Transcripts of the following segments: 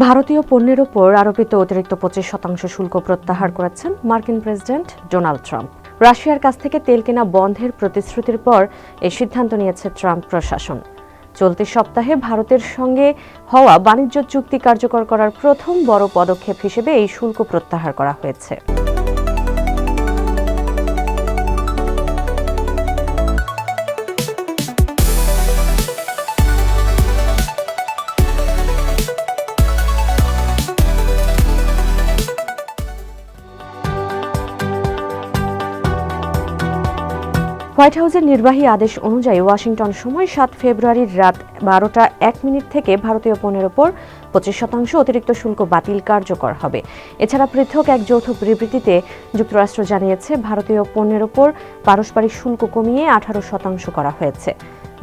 ভারতীয় পণ্যের ওপর আরোপিত অতিরিক্ত পঁচিশ শতাংশ শুল্ক প্রত্যাহার করেছেন মার্কিন প্রেসিডেন্ট ডোনাল্ড ট্রাম্প। রাশিয়ার কাছ থেকে তেল কেনা বন্ধের প্রতিশ্রুতির পর এই সিদ্ধান্ত নিয়েছে ট্রাম্প প্রশাসন। চলতি সপ্তাহে ভারতের সঙ্গে হওয়া বাণিজ্য চুক্তি কার্যকর করার প্রথম বড় পদক্ষেপ হিসেবে এই শুল্ক প্রত্যাহার করা হয়েছে। হোয়াইট হাউসের নির্বাহী আদেশ অনুযায়ী ওয়াশিংটন সময় সাত ফেব্রুয়ারির রাত বারোটা এক মিনিট থেকে ভারতীয় পণ্যের ওপর পঁচিশ শতাংশ অতিরিক্ত শুল্ক বাতিল কার্যকর হবে। এছাড়া পৃথক এক যৌথ বিবৃতিতে যুক্তরাষ্ট্র জানিয়েছে, ভারতীয় পণ্যের ওপর পারস্পরিক শুল্ক কমিয়ে আঠারো শতাংশ করা হয়েছে।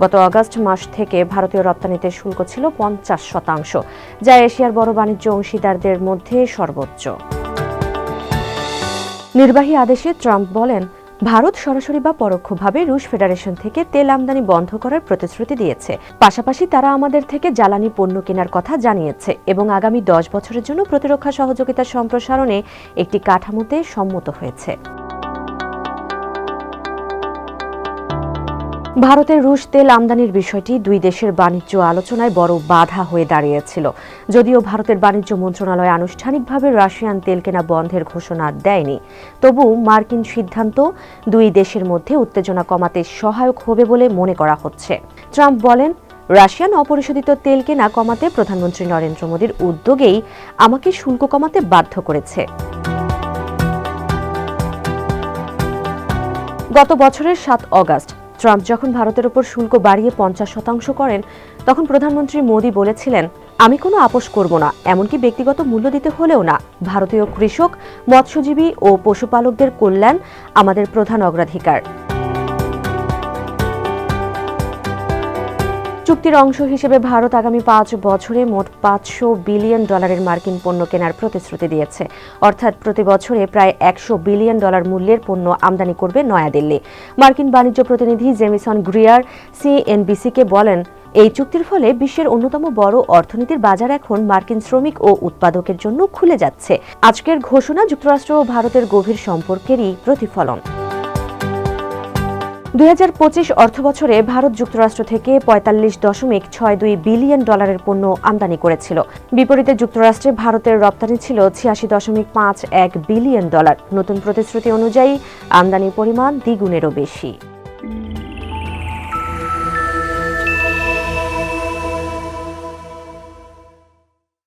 গত আগস্ট মাস থেকে ভারতীয় রপ্তানিতে শুল্ক ছিল পঞ্চাশ শতাংশ, যা এশিয়ার বড় বাণিজ্য অংশীদারদের মধ্যে সর্বোচ্চ। নির্বাহী আদেশে ট্রাম্প বলেন ভারত সরাসরি বা পরোক্ষভাবে রুশ ফেডারেশন থেকে তেল আমদানি বন্ধ করার প্রতিশ্রুতি দিয়েছে। পাশাপাশি তারা আমাদের থেকে জ্বালানি পণ্য কেনার কথা জানিয়েছে এবং আগামী দশ বছরের জন্য প্রতিরক্ষা সহযোগিতা সম্প্রসারণে একটি কাঠামোতে সম্মত হয়েছে। ভারতের রুশ তেল আমদানির বিষয়টি দুই দেশের বাণিজ্য আলোচনায় বড় বাধা হয়ে দাঁড়িয়েছিল। যদিও ভারতের বাণিজ্য মন্ত্রণালয় আনুষ্ঠানিকভাবে রাশিয়ান তেল কেনা বন্ধের ঘোষণা দেয়নি, তবু মার্কিন সিদ্ধান্ত দুই দেশের মধ্যে উত্তেজনা কমাতে সহায়ক হবে বলে মনে করা হচ্ছে। ট্রাম্প বলেন, রাশিয়ান অপরিশোধিত তেল কেনা কমাতে প্রধানমন্ত্রী নরেন্দ্র মোদীর উদ্যোগেই আমাকে শুল্ক কমাতে বাধ্য করেছে। গত বছরের সাত অগাস্ট ট্রাম্প যখন ভারতের উপর শুল্ক বাড়িয়ে পঞ্চাশ শতাংশ করেন, তখন প্রধানমন্ত্রী মোদী বলেছিলেন, আমি কোনো আপোষ করব না, এমনকি ব্যক্তিগত মূল্য দিতে হলেও না। ভারতীয় কৃষক, মৎস্যজীবী ও পশুপালকদের কল্যাণ আমাদের প্রধান অগ্রাধিকার। চুক্তির অংশ হিসেবে ভারত আগামী পাঁচ বছরে মোট পাঁচশো বিলিয়ন ডলারের মার্কিন পণ্য কেনার প্রতিশ্রুতি দিয়েছে। অর্থাৎ প্রতি বছরে প্রায় একশো বিলিয়ন ডলার মূল্যের পণ্য আমদানি করবে নয়াদিল্লি। মার্কিন বাণিজ্য প্রতিনিধি জেমিসন গ্রিয়ার সিএনবিসিকে বলেন, এই চুক্তির ফলে বিশ্বের অন্যতম বড় অর্থনীতির বাজার এখন মার্কিন শ্রমিক ও উৎপাদকের জন্য খুলে যাচ্ছে। আজকের ঘোষণা যুক্তরাষ্ট্র ও ভারতের গভীর সম্পর্কেরই প্রতিফলন। দুই হাজার পঁচিশ অর্থবছরে ভারত যুক্তরাষ্ট্র থেকে পঁয়তাল্লিশ দশমিক ছয় দুই বিলিয়ন ডলারের পণ্য আমদানি করেছিল। বিপরীতে যুক্তরাষ্ট্রে ভারতের রপ্তানি ছিল ছিয়াশি দশমিক পাঁচ এক বিলিয়ন ডলার। নতুন প্রতিশ্রুতি অনুযায়ী আমদানির পরিমাণ দ্বিগুণেরও বেশি।